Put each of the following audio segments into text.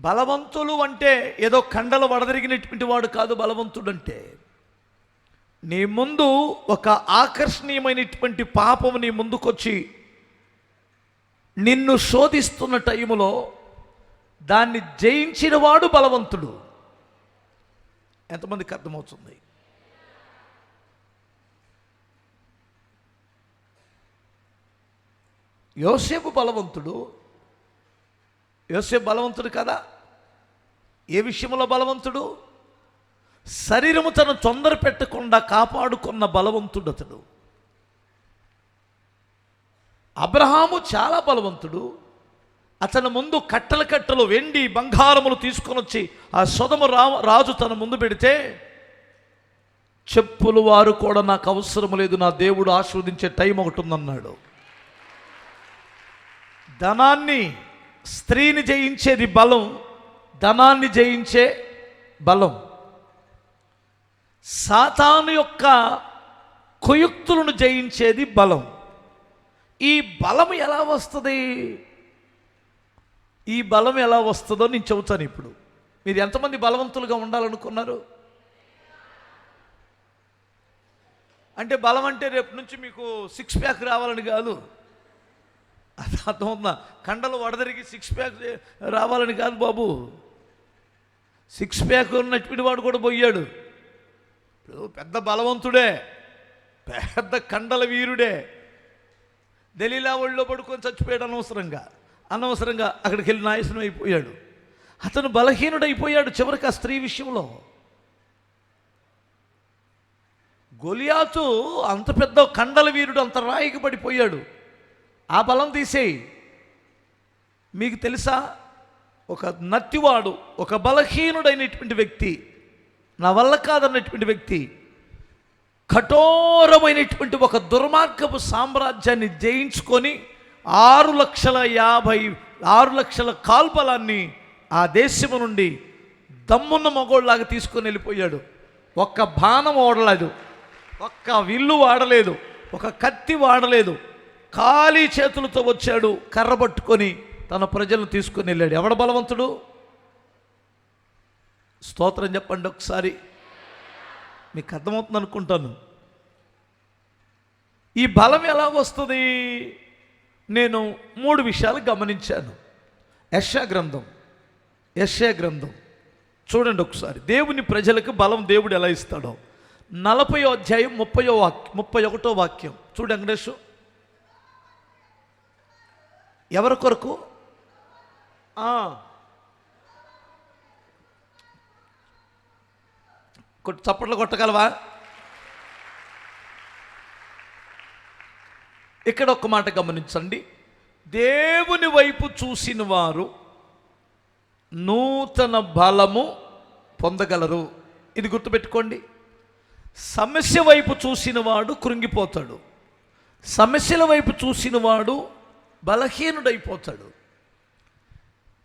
బలవంతులు అంటే ఏదో కండలు వడదరిగినటువంటి వాడు కాదు బలవంతుడు అంటే. నీ ముందు ఒక ఆకర్షణీయమైనటువంటి పాపము నీ ముందుకొచ్చి నిన్ను శోధిస్తున్న టైములో దాన్ని జయించిన వాడు బలవంతుడు. ఎంతమందికి అర్థమవుతుంది? యోసేపు బలవంతుడు యోసేపు బలవంతుడు కదా? ఏ విషయంలో బలవంతుడు? శరీరము తను తొందర పెట్టకుండా కాపాడుకున్న బలవంతుడు అతడు. అబ్రహాము చాలా బలవంతుడు. అతని ముందు కట్టల కట్టలు వెండి బంగారములు తీసుకొని వచ్చి ఆ సొదము రా రాజు తన ముందు పెడితే చెప్పులు వారు కూడా నాకు అవసరం లేదు నా దేవుడు ఆస్వాదించే టైం ఒకటి ఉందన్నాడు. ధనాన్ని స్త్రీని జయించేది బలం ధనాన్ని జయించే బలం. సాతాను యొక్క కుయుక్తులను జయించేది బలం. ఈ బలం ఎలా వస్తుంది? ఈ బలం ఎలా వస్తుందో నేను చెబుతాను ఇప్పుడు. మీరు ఎంతమంది బలవంతులుగా ఉండాలనుకున్నారు? అంటే బలం అంటే రేపు నుంచి మీకు సిక్స్ ప్యాక్ రావాలని కాదు. అది అర్థమవుతుందా కండలు వడదరిగి సిక్స్ ప్యాక్ రావాలని కాదు బాబు. సిక్స్ ప్యాక్ ఉన్నటువంటి వాడు కూడా పోయాడు. ఇప్పుడు పెద్ద బలవంతుడే పెద్ద కండల వీరుడే. దలీలా ఒళ్ళో పడుకొని చచ్చిపోయాడు అనవసరంగా. అనవసరంగా అక్కడికి వెళ్ళి నాయసనం అయిపోయాడు. అతను బలహీనుడైపోయాడు చివరికి ఆ స్త్రీ విషయంలో. గొలియాతు అంత పెద్ద కండల వీరుడు అంత రాయికి పడిపోయాడు. ఆ బలం తీసేయి. మీకు తెలుసా? ఒక నత్తివాడు ఒక బలహీనుడైనటువంటి వ్యక్తి నా వల్ల కాదన్నటువంటి వ్యక్తి కఠోరమైనటువంటి ఒక దుర్మార్గపు సామ్రాజ్యాన్ని జయించుకొని ఆరు లక్షల యాభై ఆరు లక్షల కాల్పలాన్ని ఆ దేశము నుండి దమ్మున్న మగోళ్ళలాగా తీసుకొని వెళ్ళిపోయాడు. ఒక్క బాణం ఓడలేదు ఒక్క విల్లు వాడలేదు. ఒక కత్తి వాడలేదు. ఖాళీ చేతులతో వచ్చాడు కర్ర పట్టుకొని తన ప్రజలను తీసుకొని వెళ్ళాడు. ఎవడ బలవంతుడు? స్తోత్రం చెప్పండి ఒకసారి. మీకు అర్థమవుతుంది అనుకుంటాను. ఈ బలం ఎలా వస్తుంది? నేను మూడు విషయాలు గమనించాను. యశా గ్రంథం యశా గ్రంథం. చూడండి ఒకసారి. దేవుని ప్రజలకు బలం దేవుడు ఎలా ఇస్తాడో. నలభై అధ్యాయం ముప్పై వాక్యం ముప్పై ఒకటో వాక్యం. చూడు వెంకటేష్ ఎవరి కొరకు? చప్పట్లు కొట్టగలవా? ఇక్కడ ఒక మాట గమనించండి. దేవుని వైపు చూసిన వారు నూతన బలము పొందగలరు. ఇది గుర్తుపెట్టుకోండి. సమస్య వైపు చూసిన వాడు కృంగిపోతాడు. సమస్యల వైపు చూసిన వాడు బలహీనుడైపోతాడు.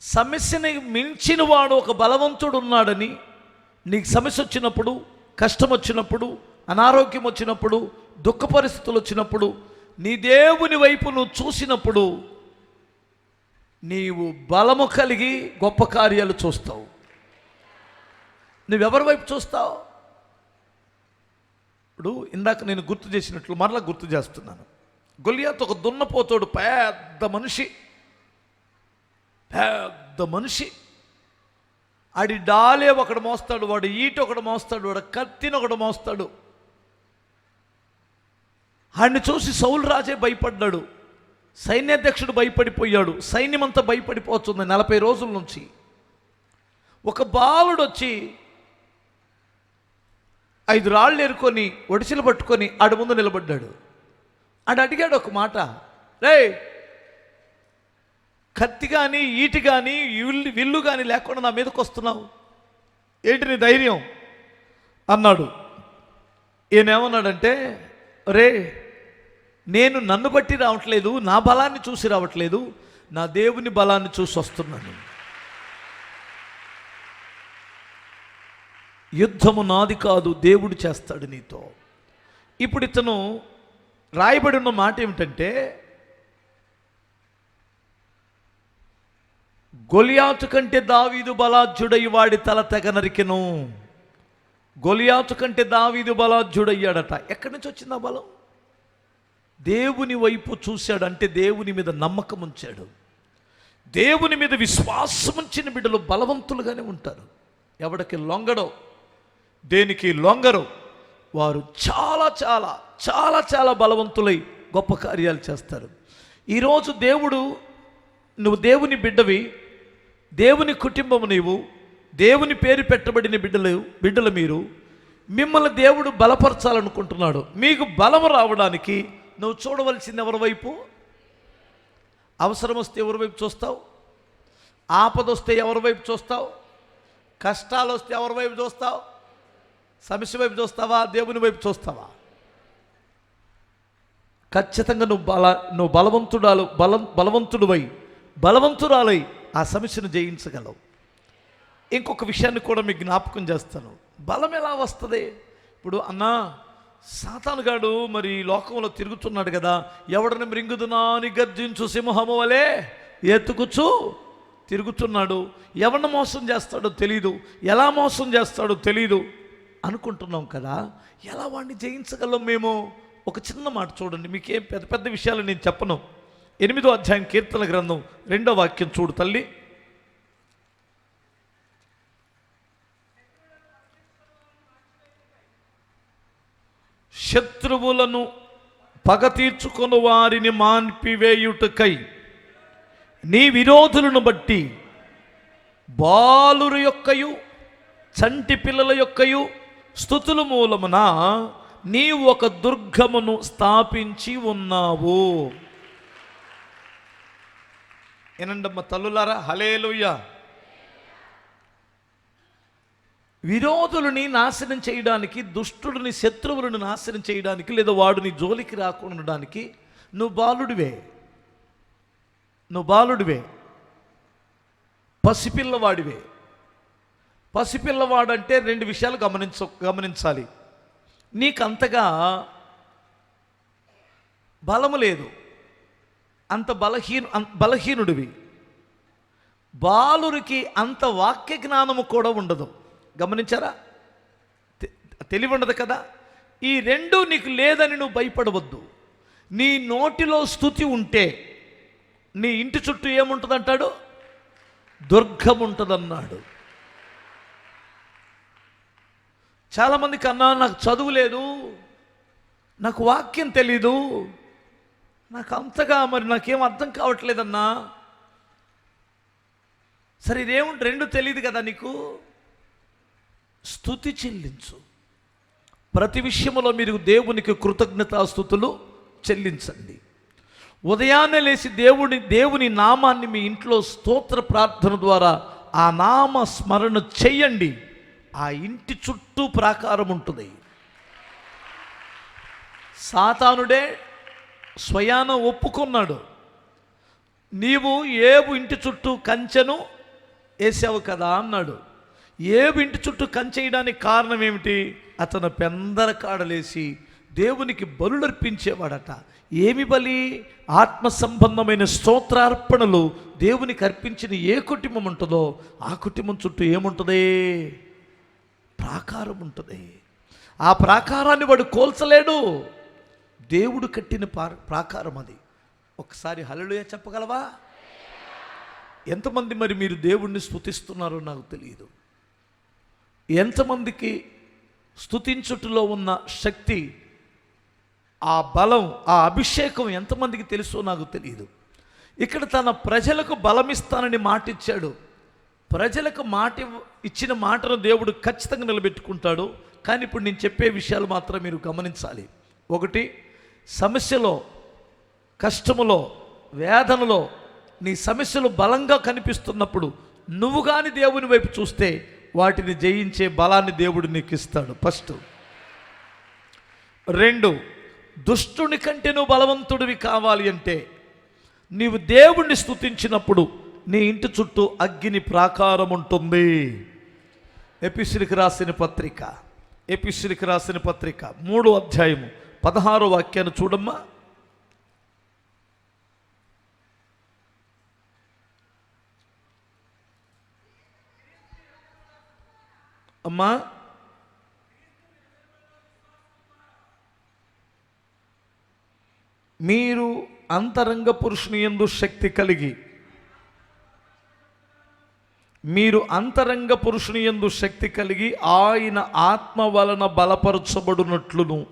సమస్యని మించిన వాడు ఒక బలవంతుడు ఉన్నాడని నీకు సమస్య వచ్చినప్పుడు కష్టం వచ్చినప్పుడు అనారోగ్యం వచ్చినప్పుడు దుఃఖ పరిస్థితులు వచ్చినప్పుడు నీ దేవుని వైపు నువ్వు చూసినప్పుడు నీవు బలము కలిగి గొప్ప కార్యాలు చూస్తావు. నువ్వెవరి వైపు చూస్తావు? ఇప్పుడు ఇందాక నేను గుర్తు చేసినట్లు మరలా గుర్తు చేస్తున్నాను. గొలియాత్ ఒక దున్నపోతాడు పెద్ద మనిషి. పెద్ద మనిషి. ఆడి డాలే ఒకడు మోస్తాడు వాడు ఈట ఒకడు మోస్తాడు వాడు కత్తిని ఒకడు మోస్తాడు. ఆడిని చూసి సౌలు రాజే భయపడ్డాడు. సైన్యాధ్యక్షుడు భయపడిపోయాడు. సైన్యమంతా భయపడిపోతుంది నలభై రోజుల నుంచి. ఒక బాలుడు వచ్చి ఐదు రాళ్ళు ఏరుకొని ఒడిసిలు పట్టుకొని ఆడి ముందు నిలబడ్డాడు. అడు అడిగాడు ఒక మాట. రే కత్తి కానీ ఈటి కానీ విల్లు విల్లు కానీ లేకుండా నా మీదకి వస్తున్నావు. ఏంటి నీ ధైర్యం? అన్నాడు. ఈయనేమన్నాడంటే రే నేను నన్ను బట్టి రావట్లేదు నా బలాన్ని చూసి రావట్లేదు నా దేవుని బలాన్ని చూసి వస్తున్నాను. యుద్ధము నాది కాదు దేవుడు చేస్తాడు నీతో. ఇప్పుడు ఇతను రాయబడి ఉన్న మాట ఏమిటంటే గొలియాతు కంటే దావీదు బలాజ్జుడై వాడి తల తెగ నరికెను. గొలియాతు కంటే దావీదు బలాజ్జుడయ్యాడట. ఎక్కడి నుంచి వచ్చింది ఆ బలం? దేవుని వైపు చూశాడు అంటే దేవుని మీద నమ్మకం ఉంచాడు. దేవుని మీద విశ్వాసం ఉంచిన బిడ్డలు బలవంతులుగానే ఉంటారు. ఎవడికి లొంగడో దేనికి లొంగరు? వారు చాలా చాలా చాలా చాలా బలవంతులై గొప్ప కార్యాలు చేస్తారు. ఈరోజు దేవుడు నువ్వు దేవుని బిడ్డవి దేవుని కుటుంబము నీవు దేవుని పేరు పెట్టబడిన బిడ్డలు బిడ్డలు మీరు మిమ్మల్ని దేవుడు బలపరచాలనుకుంటున్నాడు. మీకు బలం రావడానికి నువ్వు చూడవలసింది ఎవరి వైపు? అవసరం వస్తే ఎవరి వైపు చూస్తావు? ఆపద వస్తే ఎవరి వైపు చూస్తావు? కష్టాలు వస్తే ఎవరి వైపు చూస్తావు? సమస్య వైపు చూస్తావా? దేవుని వైపు చూస్తావా? ఖచ్చితంగా నువ్వు బల నువ్వు బలవంతుడాలు బలం బలవంతుడువై బలవంతురాలై ఆ సమస్యను జయించగలవు. ఇంకొక విషయాన్ని కూడా మీకు జ్ఞాపకం చేస్తాను. బలం ఎలా వస్తుంది? ఇప్పుడు అన్నా సాతానుగాడు మరి లోకంలో తిరుగుతున్నాడు కదా ఎవడని మృంగుదునా అని గర్జించు సింహము వలె ఎత్తుకుచు తిరుగుతున్నాడు. ఎవరిని మోసం చేస్తాడో తెలీదు. ఎలా మోసం చేస్తాడో తెలీదు. అనుకుంటున్నాం కదా ఎలా వాడిని జయించగలం మేము? ఒక చిన్న మాట చూడండి మీకేం పెద్ద పెద్ద విషయాలు నేను చెప్పను. ఎనిమిదో అధ్యాయం కీర్తన గ్రంథం రెండో వాక్యం చూడు తల్లి. శత్రువులను పగ తీర్చుకుని వారిని మాన్పివేయుటకై నీ విరోధులను బట్టి బాలురు యొక్కయు చంటి పిల్లల యొక్కయు స్థుతుల మూలమున నీవు ఒక దుర్గమును స్థాపించి ఉన్నావు. ఏనండమ్మ తల్లులారా హలేలుయ్య విరోధులని నాశనం చేయడానికి దుష్టుడిని శత్రువులను నాశనం చేయడానికి లేదా వాడిని జోలికి రాకుండా ఉండడానికి నువ్వు బాలుడివే. నువ్వు బాలుడివే. పసిపిల్లవాడివే. పసిపిల్లవాడంటే రెండు విషయాలు గమనించ గమనించాలి. నీకు అంతగా బలము లేదు. అంత బలహీన బలహీనుడివి. బాలురికి అంత వాక్య జ్ఞానము కూడా ఉండదు. గమనించారా? తె- తెలివి ఉండదు కదా? ఈ రెండు నీకు లేదని నువ్వు భయపడవద్దు. నీ నోటిలో స్థుతి ఉంటే నీ ఇంటి చుట్టూ ఏముంటుంది అంటాడు దుర్గం ఉంటుందన్నాడు చాలామందికి అన్నా నాకు చదువు లేదు నాకు వాక్యం తెలీదు నాకు అంతగా మరి నాకేం అర్థం కావట్లేదన్నా. సరే ఇదేముంటే రెండు తెలియదు కదా నీకు? స్థుతి చెల్లించు. ప్రతి విషయంలో మీరు దేవునికి కృతజ్ఞతాస్థుతులు చెల్లించండి. ఉదయాన్నే లేచి దేవుని దేవుని నామాన్ని మీ ఇంట్లో స్తోత్ర ప్రార్థన ద్వారా ఆ నామ స్మరణ చెయ్యండి ఆ ఇంటి చుట్టూ ప్రాకారం ఉంటుంది. సాతానుడే స్వయాన ఒప్పుకున్నాడు. నీవు ఏబు ఇంటి చుట్టూ కంచెను వేసావు కదా అన్నాడు. ఏబు ఇంటి చుట్టూ కంచేయడానికి కారణం ఏమిటి? అతను పెందరకాడలేసి దేవునికి బలులర్పించేవాడట. ఏమి బలి? ఆత్మ సంబంధమైన స్తోత్రార్పణలు దేవునికి అర్పించిన ఏ కుటుంబం ఉంటుందో ఆ కుటుంబం చుట్టూ ఏముంటుంది? ప్రాకారం ఉంటుంది. ఆ ప్రాకారాన్ని వాడు కోల్చలేడు. దేవుడు కట్టిన పా- ప్రాకారం అది. ఒకసారి హలలుయ చెప్పగలవా? ఎంతమంది మరి మీరు దేవుణ్ణి స్థుతిస్తున్నారో నాకు తెలియదు. ఎంతమందికి స్తుతించుటలో ఉన్న శక్తి ఆ బలం ఆ అభిషేకం ఎంతమందికి తెలుసో నాకు తెలియదు. ఇక్కడ తన ప్రజలకు బలమిస్తానని మాటిచ్చాడు. ప్రజలకు మాట ఇచ్చిన మాటను దేవుడు ఖచ్చితంగా నిలబెట్టుకుంటాడు. కానీ ఇప్పుడు నేను చెప్పే విషయాలు మాత్రం మీరు గమనించాలి. ఒకటి సమస్యలో కష్టములో వేదనలో నీ సమస్యలు బలంగా కనిపిస్తున్నప్పుడు నువ్వు కానీ దేవుని వైపు చూస్తే వాటిని జయించే బలాన్ని దేవుడు నీకు ఇస్తాడు ఫస్ట్. రెండు దుష్టుని కంటే నువ్వు బలవంతుడివి కావాలి అంటే నీవు దేవుణ్ణి స్తుతించినప్పుడు నీ ఇంటి చుట్టూ అగ్గిని ప్రాకారం ఉంటుంది. ఎపిసిరికి రాసిన పత్రిక ఎపిసిరికి రాసిన పత్రిక మూడు అధ్యాయము పదహారు వాక్యాన్ని చూడమ్మా. అమ్మా. మీరు అంతరంగ పురుషుని ఎందు శక్తి కలిగి మీరు అంతరంగ పురుషుని ఎందు శక్తి కలిగి ఆయన ఆత్మ వలన బలపరచబడినట్లును.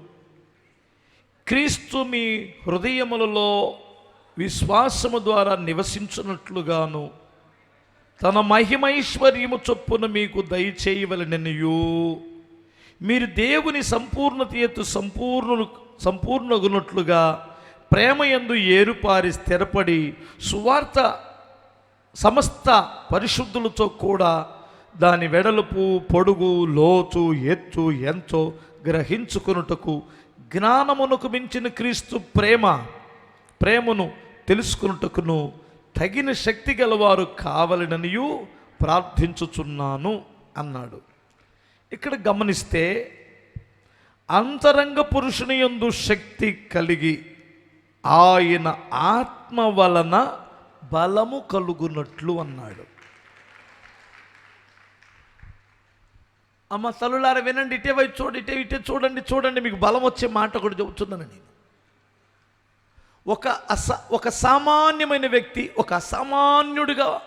క్రీస్తు మీ హృదయములలో విశ్వాసము ద్వారా నివసించినట్లుగాను తన మహిమైశ్వర్యము చొప్పున మీకు దయచేయవలననియు. మీరు దేవుని సంపూర్ణత ఎత్తు సంపూర్ణులు సంపూర్ణగునట్లుగా ప్రేమ యందు ఏరుపారి స్థిరపడి సువార్త సమస్త పరిశుద్ధులతో కూడా దాని వెడలుపు పొడుగు లోతు ఎత్తు ఎంతో గ్రహించుకొనుటకు జ్ఞానమునకు మించిన క్రీస్తు ప్రేమ ప్రేమను తెలుసుకున్నటకును తగిన శక్తి గలవారు కావలననియు ప్రార్థించుచున్నాను అన్నాడు. ఇక్కడ గమనిస్తే అంతరంగ పురుషుని యందు శక్తి కలిగి ఆయన ఆత్మ వలన బలము కలుగునట్లు అన్నాడు. అమ్మ తల్లులార వినండి ఇటే వైపు చూడండి ఇటే ఇటే చూడండి చూడండి మీకు బలం వచ్చే మాట కూడా చెబుతున్నాను నేను. ఒక అస ఒక సామాన్యమైన వ్యక్తి ఒక అసామాన్యుడిగా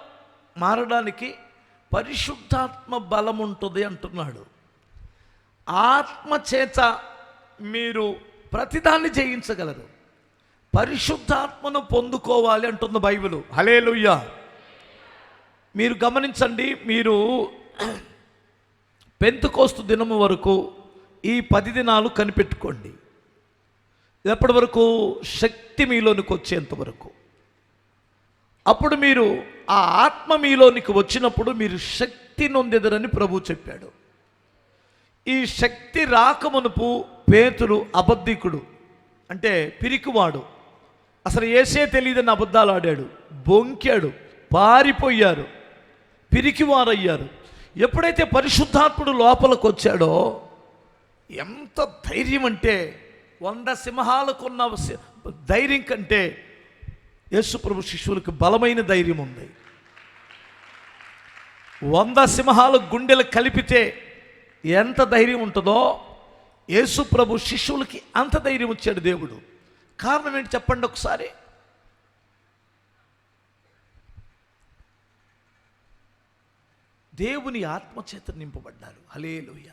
మారడానికి పరిశుద్ధాత్మ బలం ఉంటుంది అంటున్నాడు. ఆత్మ చేత మీరు ప్రతిదాన్ని జయించగలరు. పరిశుద్ధాత్మను పొందుకోవాలి అంటుంది బైబిల్. హలేలుయ్య మీరు గమనించండి మీరు పెంతుకోస్తు దినము వరకు ఈ పది దినాలు కనిపెట్టుకోండి. ఎప్పటి వరకు? శక్తి మీలోనికి వచ్చేంత వరకు. అప్పుడు మీరు ఆ ఆత్మ మీలోనికి వచ్చినప్పుడు మీరు శక్తి నొందెదరని ప్రభు చెప్పాడు. ఈ శక్తి రాకమునుపు పేతురు అబద్ధికుడు అంటే పిరికివాడు అసలు ఏసే తెలియదని అబద్ధాలు ఆడాడు. బొంకాడు పారిపోయారు పిరికివారయ్యారు. ఎప్పుడైతే పరిశుద్ధాత్ముడు లోపలికి వచ్చాడో ఎంత ధైర్యం అంటే వంద సింహాలకున్న ధైర్యం కంటే యేసుప్రభు శిష్యులకు బలమైన ధైర్యం ఉంది. వంద సింహాలు గుండెలు కలిపితే ఎంత ధైర్యం ఉంటుందో యేసుప్రభు శిశువులకి శిష్యులకి అంత ధైర్యం ఇచ్చాడు దేవుడు. కారణం ఏంటి చెప్పండి ఒకసారి? దేవుని ఆత్మచేత నింపబడ్డారు. హలేలుయ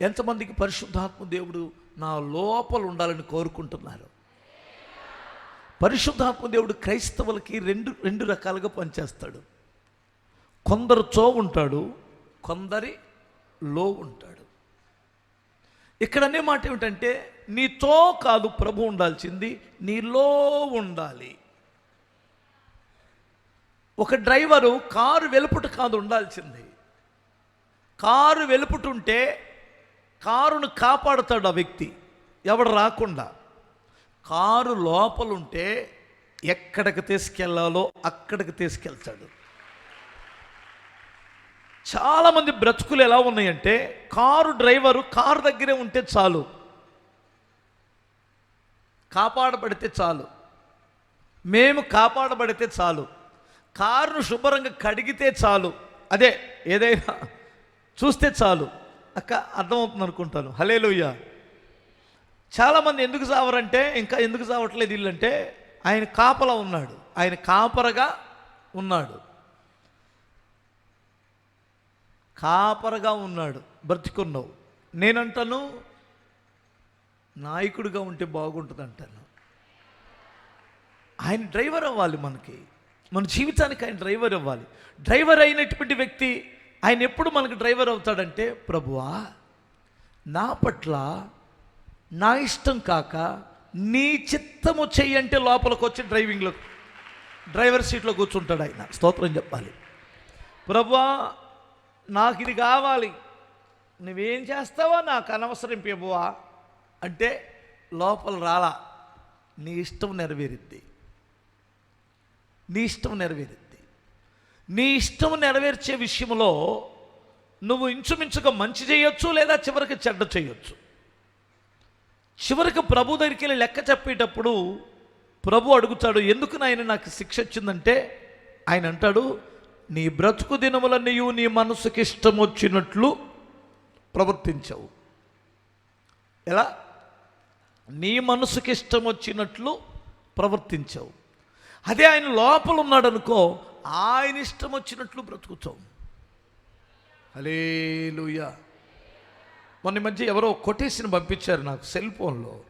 ఎంతమందికి పరిశుద్ధాత్మ దేవుడు నా లోపల ఉండాలని కోరుకుంటున్నారు? పరిశుద్ధాత్మ దేవుడు క్రైస్తవులకి రెండు రెండు రకాలుగా పనిచేస్తాడు. కొందరు చో ఉంటాడు కొందరి లో ఉంటాడు. ఇక్కడ అనే మాట ఏమిటంటే నీతో కాదు ప్రభు ఉండాల్సింది నీలో ఉండాలి. ఒక డ్రైవరు కారు వెలుపుట కాదు ఉండాల్సింది. కారు వెలుపుటుంటే కారును కాపాడుతాడు ఆ వ్యక్తి ఎవడు రాకుండా. కారు లోపలుంటే ఎక్కడికి తీసుకెళ్ళాలో అక్కడికి తీసుకెళ్తాడు. చాలామంది బ్రతుకులు ఎలా ఉన్నాయంటే కారు డ్రైవరు కారు దగ్గరే ఉంటే చాలు. కాపాడబడితే చాలు. మేము కాపాడబడితే చాలు. కారును శుభ్రంగా కడిగితే చాలు. అదే ఏదైనా చూస్తే చాలు. అక్క అర్థమవుతుంది అనుకుంటాను. హలేలుయ్య చాలామంది ఎందుకు చావరంటే ఇంకా ఎందుకు చావట్లేదు ఇల్లంటే ఆయన కాపలా ఉన్నాడు. ఆయన కాపరగా ఉన్నాడు. కాపరగా ఉన్నాడు. బ్రతికున్నావు. నేనంటాను నాయకుడిగా ఉంటే బాగుంటుంది అంటాను ఆయన డ్రైవర్ అవ్వాలి మనకి. మన జీవితానికి ఆయన డ్రైవర్ అవ్వాలి. డ్రైవర్ అయినటువంటి వ్యక్తి ఆయన ఎప్పుడు మనకు డ్రైవర్ అవుతాడంటే ప్రభువా నా పట్ల నా ఇష్టం కాక నీ చిత్తము చెయ్యంటే లోపలికి వచ్చి డ్రైవింగ్లో డ్రైవర్ సీట్లో కూర్చుంటాడు ఆయన. స్తోత్రం చెప్పాలి. ప్రభువా నాకు ఇది కావాలి. నువ్వేం చేస్తావో నాకు అనవసరం ప్రభువా. అంటే లోపల రాలా నీ ఇష్టం నెరవేరిద్ది. నీ ఇష్టం నెరవేరిద్ది. నీ ఇష్టం నెరవేర్చే విషయంలో నువ్వు ఇంచుమించుగా మంచి చేయొచ్చు లేదా చివరికి చెడ్డ చేయొచ్చు. చివరికి ప్రభు దగ్గరికి వెళ్ళి లెక్క చెప్పేటప్పుడు ప్రభు అడుగుతాడు ఎందుకు నాయన నాకు శిక్ష వచ్చిందంటే ఆయన అంటాడు నీ బ్రతుకు దినములన్నయు నీ మనసుకి ఇష్టం వచ్చినట్లు ప్రవర్తించవు. ఎలా? నీ మనసుకి ఇష్టం వచ్చినట్లు ప్రవర్తించవు. అదే ఆయన లోపల ఉన్నాడు అనుకో ఆయన ఇష్టం వచ్చినట్లు బ్రతుకుతావు. అలేలుయ మొన్న ఈ మధ్య ఎవరో కొటేషన్ పంపించారు నాకు సెల్ ఫోన్లో.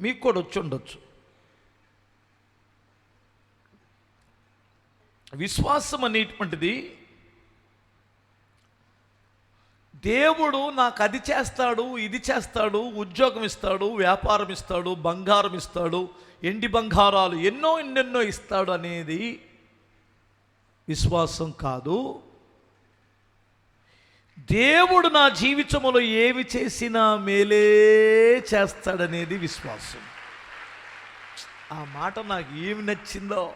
మీకు కూడా వచ్చి ఉండొచ్చు. విశ్వాసం అనేటువంటిది దేవుడు నాకు అది చేస్తాడు ఇది చేస్తాడు ఉద్యోగం ఇస్తాడు వ్యాపారం ఇస్తాడు బంగారం ఇస్తాడు ఎండి బంగారాలు ఎన్నో ఎన్నెన్నో ఇస్తాడు అనేది విశ్వాసం కాదు. దేవుడు నా జీవితంలో ఏమి చేసినా మేలే చేస్తాడనేది విశ్వాసం. ఆ మాట నాకు ఏమి నచ్చిందో?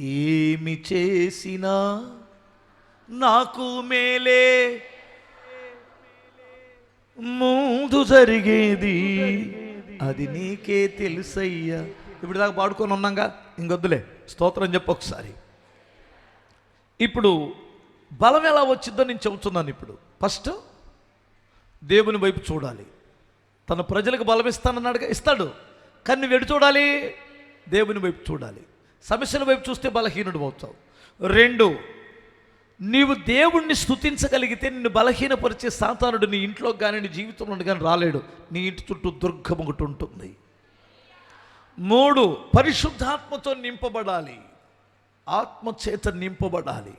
ఏమి చేసినా నాకు మేలే. ముందు జరిగేది. అది నీకే తెలుసయ్యా. ఇప్పుడు దాకా పాడుకొని ఉన్నాగా? ఇంకొద్దులే. స్తోత్రం చెప్పు ఒకసారి. ఇప్పుడు బలం ఎలా వచ్చిందో నేను చెబుతున్నాను ఇప్పుడు. ఫస్ట్ దేవుని వైపు చూడాలి. తన ప్రజలకు బలం ఇస్తానన్నాడుగా? ఇస్తాడు. కానీ నువ్వు చూడాలి? దేవుని వైపు చూడాలి. సమస్యల వైపు చూస్తే బలహీనుడు అవుతావు. రెండు నీవు దేవుణ్ణి స్థుతించగలిగితే నిన్ను బలహీనపరిచే సాతానుడు నీ ఇంట్లో కానీ నీ జీవితంలో కానీ రాలేడు. నీ ఇంటి చుట్టూ దుర్గం ఒకటి ఉంటుంది. మూడు పరిశుద్ధాత్మతో నింపబడాలి. ఆత్మ చేత నింపబడాలి.